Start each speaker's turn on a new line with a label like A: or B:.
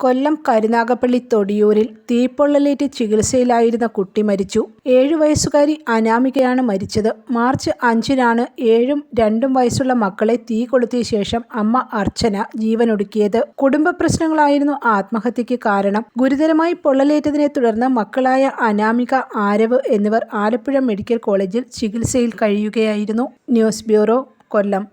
A: കൊല്ലം കരുനാഗപ്പള്ളി തൊടിയൂരിൽ തീപ്പൊള്ളലേറ്റ് ചികിത്സയിലായിരുന്ന കുട്ടി മരിച്ചു. ഏഴു വയസ്സുകാരി അനാമികയാണ് മരിച്ചത്. മാർച്ച് അഞ്ചിനാണ് ഏഴും രണ്ടും വയസ്സുള്ള മക്കളെ തീ കൊളുത്തിയ ശേഷം അമ്മ അർച്ചന ജീവനൊടുക്കിയത്. കുടുംബ പ്രശ്നങ്ങളായിരുന്നു ആത്മഹത്യക്ക് കാരണം. ഗുരുതരമായി പൊള്ളലേറ്റതിനെ തുടർന്ന് മക്കളായ അനാമിക ആരവ് എന്നിവർ ആലപ്പുഴ മെഡിക്കൽ കോളേജിൽ ചികിത്സയിൽ കഴിയുകയായിരുന്നു.
B: News bureau Kollam.